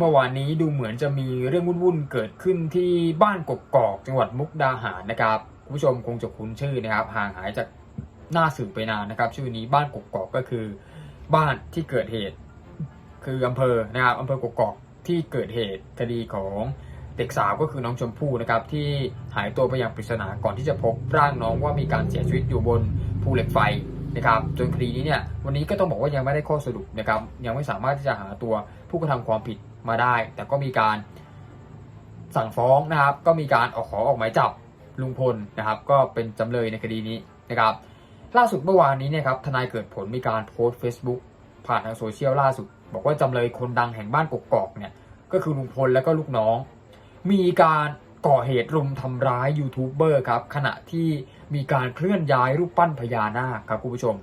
เมื่อวานนี้ดูเหมือนจะมีเรื่องวุ่นๆเกิดขึ้นที่บ้านกกอกจังหวัดมุกดาหารนะครับคุณผู้ชมคงจะคุ้นชื่อนะครับ ห่างหายจากหน้าสื่อไปนานนะครับ ชื่อนี้บ้านกกอกก็คือ บ้านที่เกิดเหตุ คืออำเภอนะครับอำเภอกกอกที่เกิดเหตุคดีของเด็กสาวก็คือน้องชมพู่นะครับที่หายตัวไปอย่างปริศนาก่อนที่จะพบร่างน้องว่ามีการเสียชีวิตอยู่บนภูเหล็กไฟนะครับจนคดีนี้เนี่ยวันนี้ก็ต้องบอกว่ายังไม่ได้ข้อสรุปนะครับยังไม่สามารถที่จะหาตัวผู้กระทำความผิด มาได้ แต่ก็มีการสั่งฟ้องนะครับ ก็มีการออกขอออกหมายจับลุงพลนะครับ ก็เป็นจำเลยในคดีนี้นะครับ ล่าสุดเมื่อวานนี้เนี่ยครับทนายเกิดผลมีการโพสต์ Facebook ผ่านทางโซเชียลล่าสุด บอกว่าจำเลยคนดังแห่งบ้านกกอกเนี่ยก็คือลุงพลและก็ลูกน้อง มีการก่อเหตุรุมทำร้ายยูทูบเบอร์ครับขณะที่มีการเคลื่อนย้ายรูปปั้นพญานาคครับคุณผู้ชม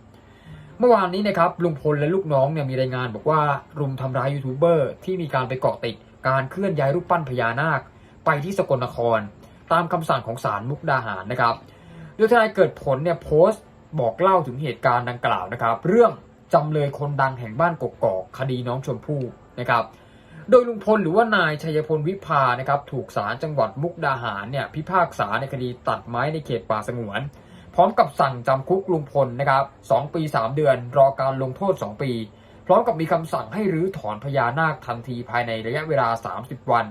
เมื่อวานนี้นะครับลุงพลและลูกน้องเนี่ยมีรายงานบอกว่ารุมทำร้ายยูทูบเบอร์ที่มีการไปเกาะติดการเคลื่อนย้ายรูปปั้นพญานาค ไปที่สกลนคร ตามคำสั่งของศาลมุกดาหารนะครับโดยทนายเกิดผลเนี่ยโพสต์บอกเล่าถึงเหตุการณ์ดังกล่าวนะครับ เรื่องจำเลยคนดังแห่งบ้านกกอกคดีน้องชมพู่นะครับ โดยลุงพลหรือว่านายชัยพลวิภานะครับ ถูกศาลจังหวัดมุกดาหารเนี่ยพิพากษาในคดีตัดไม้ในเขตป่าสงวน พร้อมกับสั่งจำคุกลุงพลนะครับ2ปี3เดือน รอการลงโทษ2ปี พร้อมกับมีคำสั่งให้รื้อถอนพญานาคทันทีภายในระยะเวลา 30 วัน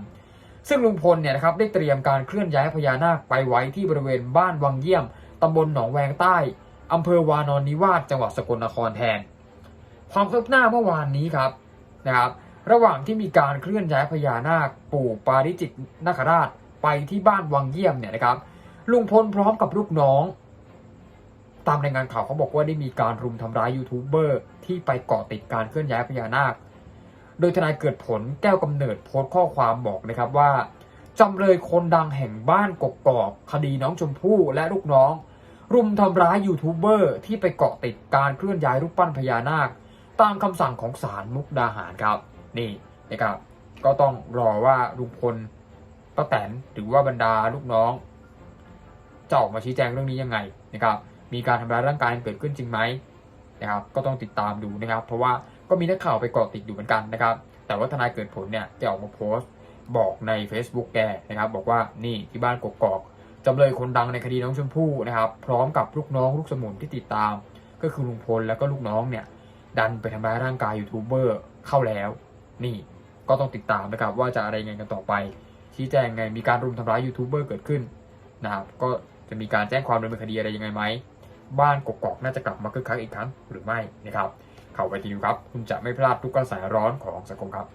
ซึ่งลุงพลเนี่ยนะครับได้เตรียมการเคลื่อนย้ายพญานาคไปไว้ที่บริเวณบ้านวังเยี่ยมตำบลหนองแวงใต้อำเภอวานอนนิวาสจังหวัดสกลนครแทน ความคืบหน้าเมื่อวานนี้ครับนะครับ ระหว่างที่มีการเคลื่อนย้ายพญานาคปู่ปาริจิตนาคราชไปที่บ้านวังเยี่ยมเนี่ยนะครับลุงพลพร้อมกับลูกน้อง ตามรายงานข่าวเขาบอกว่าได้มีการรุมทำร้ายยูทูบเบอร์ที่ไปเกาะติดการเคลื่อนย้ายพญานาค โดยทนายเกิดผลแก้วกำเนิดโพสต์ข้อความบอกนะครับว่าจำเลยคนดังแห่งบ้านกกอกคดีน้องชมพู่และลูกน้อง รุมทำร้ายยูทูบเบอร์ที่ไปเกาะติดการเคลื่อนย้ายรูปปั้นพญานาค ตามคำสั่งของศาลมุกดาหารครับ นี่นะครับก็ต้องรอว่าลุงพลป้าแตนหรือว่าบรรดาลูกน้องจะออกมาชี้แจงเรื่องนี้ยังไงนะครับ มีการทำร้ายร่างกายเกิดขึ้นจริงไหมนะครับก็ต้องติดตามดูนะครับ เพราะว่าก็มีนักข่าวไปเกาะติดอยู่เหมือนกันนะครับ แต่ว่าทนายเกิดผลเนี่ยจะออกมาโพสต์ บอกใน Facebook แกนะครับ บอกว่านี่ที่บ้านกกอกจำเลยคนดังในคดีน้องชมพู่นะครับ พร้อมกับลูกน้องลูกสมุนที่ติดตาม ก็คือลุงพลแล้วก็ลูกน้องเนี่ย ดันไปทำร้ายร่างกายยูทูบเบอร์เข้าแล้ว นี่ก็ต้องติดตามนะครับว่าจะอะไรยังไงกันต่อไป ชี้แจงไงมีการรุมทำร้ายยูทูบเบอร์เกิดขึ้นนะครับก็จะมีการแจ้งความดำเนินคดีอะไรยังไงไหม บ้านกกอกน่าจะกลับมาคึกคักอีกครั้งหรือไม่นะครับ เข้าไปทีดูครับ คุณจะไม่พลาดทุกกระแสร้อนของสังคมครับ